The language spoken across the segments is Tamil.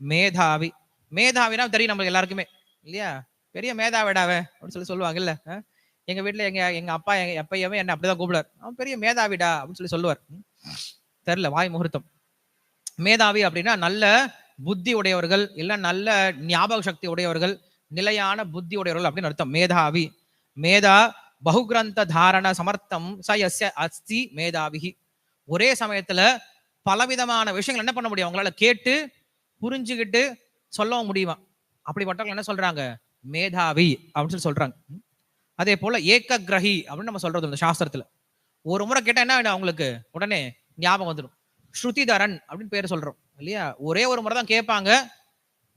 மேதாவி. மேதாவினா தெரியும் நம்மளுக்கு எல்லாருக்குமே. இல்லையா? பெரிய மேதாவிடாவே அப்படின்னு சொல்லி சொல்லுவாங்கல்ல அஹ்? எங்க வீட்டுல எங்க எங்க அப்பா எங்க எப்பயுமே என்ன அப்படிதான் கூப்பிடுவார். அவன் பெரிய மேதாவிடா அப்படின்னு சொல்லி சொல்லுவார். தெரில தெரியல வாய் முகூர்த்தம். மேதாவி அப்படின்னா நல்ல புத்தி உடையவர்கள் இல்ல நல்ல ஞாபக சக்தி உடையவர்கள் நிலையான புத்தி உடையவர்கள் அப்படின்னு அர்த்தம். மேதாவி. மேதா பகுகிரந்த தாரண சமர்த்தம் ச அஸ்தி மேதாவிகி. ஒரே சமயத்துல பலவிதமான விஷயங்கள் என்ன பண்ண முடியும்? அவங்களால கேட்டு புரிஞ்சுக்கிட்டு சொல்லவும் முடியுமா? அப்படிப்பட்டவங்க என்ன சொல்றாங்க? மேதாவி அப்படின்னு சொல்லி சொல்றாங்க. அதே போல ஏக கிரகி அப்படின்னு நம்ம சொல்றது இந்த சாஸ்திரத்துல. ஒரு முறை கேட்டா என்ன அவங்களுக்கு? உடனே ஞாபகம் வந்துடும் ஸ்ருதிதரன் அப்படின்னு பேர் சொல்றோம். இல்லையா? ஒரே ஒரு முறை தான் கேட்பாங்க.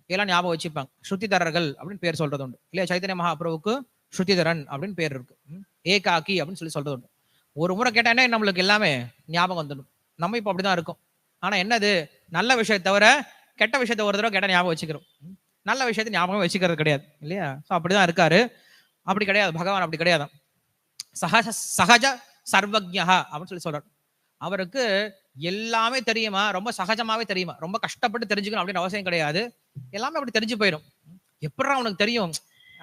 எல்லாம் ஞாபகம் வச்சுப்பாங்க. ஸ்ருதிதரர்கள் அப்படின்னு பேர் சொல்றது உண்டு. இல்லையா? சைத்தன்ய மகாபிரபுக்கு ஸ்ருதிதரன் அப்படின்னு பேர் இருக்கு. ம். ஏகாக்கி அப்படின்னு சொல்லி சொல்றது உண்டு. ஒரு முறை கேட்டா என்ன நம்மளுக்கு எல்லாமே ஞாபகம் வந்துடும். நம்ம இப்போ அப்படிதான் இருக்கும். ஆனா என்னது? நல்ல விஷயத்தை தவிர கெட்ட விஷயத்தை ஒரு தடவை கெட்ட ஞாபகம் வச்சுக்கிறோம். நல்ல விஷயத்தை ஞாபகம் வச்சுக்கிறது கிடையாது இல்லையா? ஸோ அப்படிதான் இருக்காரு. அப்படி கிடையாது. பகவான் அப்படி கிடையாது சகஜ சகஜ சர்வஜா அப்படின்னு சொல்லி சொல்றாரு. அவருக்கு எல்லாமே தெரியுமா? ரொம்ப சகஜமாவே தெரியுமா? ரொம்ப கஷ்டப்பட்டு தெரிஞ்சுக்கணும் அப்படின்னு அவசியம் கிடையாது. எல்லாமே அப்படி தெரிஞ்சு போயிடும். எப்படா உனக்கு தெரியும்?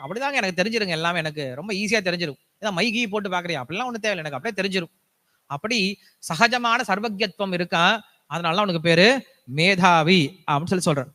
அப்படிதாங்க எனக்கு தெரிஞ்சிருங்க எல்லாமே எனக்கு. ரொம்ப ஈஸியா தெரிஞ்சிடும் ஏதாவது மை கீ போட்டு பாக்குறியா? அப்படிலாம் ஒண்ணு தேவையில்லை. எனக்கு அப்படியே தெரிஞ்சிடும் அப்படி சகஜமான சர்வஜத்துவம் இருக்கா? அதனால அவனுக்கு பேரு மேதாவி அப்படின்னு சொல்லி சொல்றேன்